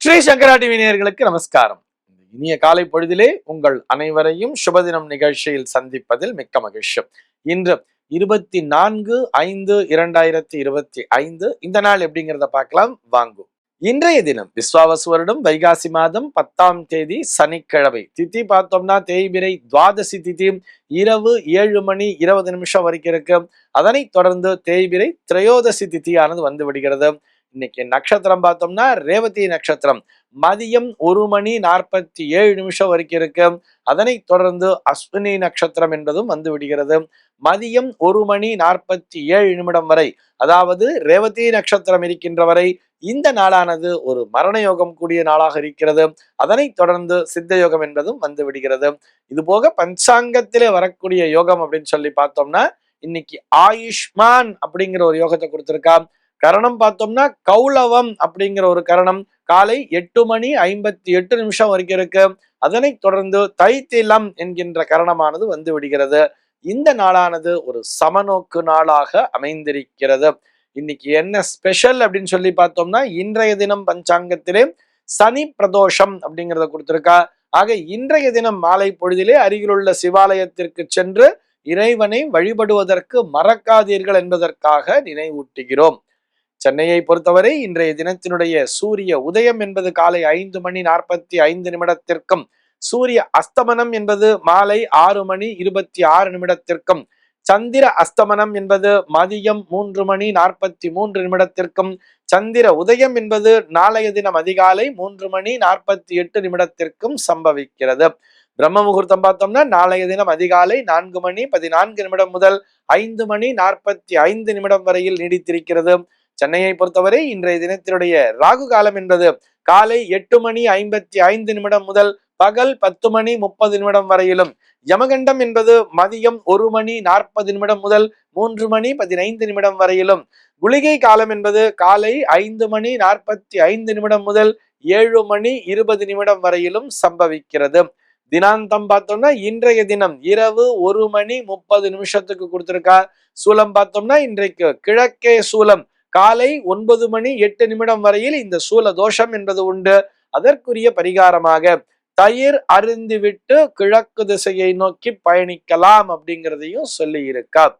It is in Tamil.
ஸ்ரீ சங்கரா டிவி நமஸ்காரம். இனிய காலை பொழுதிலே உங்கள் அனைவரையும் சுபதினம் நிகழ்ச்சியில் சந்திப்பதில் மிக்க மகிழ்ச்சி. இன்று இருபத்தி நான்கு ஐந்து இரண்டாயிரத்தி இருபத்தி ஐந்து இந்த நாள் எப்படிங்கிறத பார்க்கலாம். வாங்கும் இன்றைய தினம் விஸ்வாவசு வருடம் வைகாசி மாதம் பத்தாம் தேதி சனிக்கிழமை. திதி பார்த்தோம்னா தேய்பிரை துவாதசி திதி. இரவு ஏழு மணி இருபது நிமிஷம் வரைக்கும் இருக்கு. அதனைத் தொடர்ந்து தேய்பிரை திரையோதசி திதியானது வந்து விடுகிறது. இன்னைக்கு நட்சத்திரம் பார்த்தோம்னா ரேவதி நட்சத்திரம். மதியம் ஒரு மணி நாற்பத்தி ஏழு நிமிஷம் வரைக்கும் இருக்கு. அதனைத் தொடர்ந்து அஸ்வினி நட்சத்திரம் என்பதும் வந்து விடுகிறது. மதியம் ஒரு மணி நாற்பத்தி ஏழு நிமிடம் வரை அதாவது ரேவதி நட்சத்திரம் இருக்கின்ற வரை இந்த நாளானது ஒரு மரண யோகம் கூடிய நாளாக இருக்கிறது. அதனைத் தொடர்ந்து சித்த யோகம் என்பதும் வந்து விடுகிறது. இது போக பஞ்சாங்கத்திலே வரக்கூடிய யோகம் அப்படின்னு சொல்லி பார்த்தோம்னா இன்னைக்கு ஆயுஷ்மான் அப்படிங்கிற ஒரு யோகத்தை கொடுத்துருக்கான் கரணம் பார்த்தோம்னா கௌளவம் அப்படிங்கிற ஒரு கரணம். காலை எட்டு மணி ஐம்பத்தி எட்டு நிமிஷம் வரைக்கும் இருக்கு. அதனை தொடர்ந்து தைத்திலம் என்கின்ற கரணமானது வந்து விடுகிறது. இந்த நாளானது ஒரு சமநோக்கு நாளாக அமைந்திருக்கிறது. இன்னைக்கு என்ன ஸ்பெஷல் அப்படின்னு சொல்லி பார்த்தோம்னா இன்றைய தினம் பஞ்சாங்கத்திலே சனி பிரதோஷம் அப்படிங்கிறத கொடுத்திருக்கா. ஆக இன்றைய தினம் மாலை பொழுதிலே அருகிலுள்ள சிவாலயத்திற்கு சென்று இறைவனை வழிபடுவதற்கு மறக்காதீர்கள் என்பதற்காக நினைவூட்டுகிறோம். சென்னையை பொறுத்தவரை இன்றைய தினத்தினுடைய சூரிய உதயம் என்பது காலை ஐந்து மணி நாற்பத்தி ஐந்து நிமிடத்திற்கும் சூரிய அஸ்தமனம் என்பது மாலை ஆறு மணி இருபத்தி ஆறு நிமிடத்திற்கும் சந்திர அஸ்தமனம் என்பது மதியம் மூன்று மணி நாற்பத்தி மூன்று நிமிடத்திற்கும் சந்திர உதயம் என்பது நாளைய தினம் அதிகாலை மூன்று மணி நாற்பத்தி எட்டு நிமிடத்திற்கும் சம்பவிக்கிறது. பிரம்ம முகூர்த்தம் பார்த்தோம்னா நாளைய தினம் அதிகாலை நான்கு மணி பதினான்கு நிமிடம் முதல் ஐந்து மணி நாற்பத்தி ஐந்து நிமிடம் வரையில் நீடித்திருக்கிறது. சென்னையை பொறுத்தவரை இன்றைய தினத்தினுடைய ராகு காலம் என்பது காலை எட்டு மணி ஐம்பத்தி ஐந்து நிமிடம் முதல் பகல் பத்து மணி முப்பது நிமிடம் வரையிலும். யமகண்டம் என்பது மதியம் ஒரு மணி நாற்பது நிமிடம் முதல் மூன்று மணி பதினைந்து நிமிடம் வரையிலும். குளிகை காலம் என்பது காலை ஐந்து மணி நாற்பத்தி ஐந்து நிமிடம் முதல் ஏழு மணி இருபது நிமிடம் வரையிலும் சம்பவிக்கிறது. தினாந்தம் பார்த்தோம்னா இன்றைய தினம் இரவு ஒரு மணி முப்பது நிமிஷத்துக்கு கொடுத்துருக்கா சூலம் பார்த்தோம்னா இன்றைக்கு கிழக்கே சூலம் காலை ஒன்பது மணி எட்டு நிமிடம் வரையில் இந்த சூல தோஷம் என்பது உண்டு. அதற்குரிய பரிகாரமாக தயிர் அருந்திவிட்டு கிழக்கு திசையை நோக்கி பயணிக்கலாம் அப்படிங்கிறதையும் சொல்லி இருக்கார்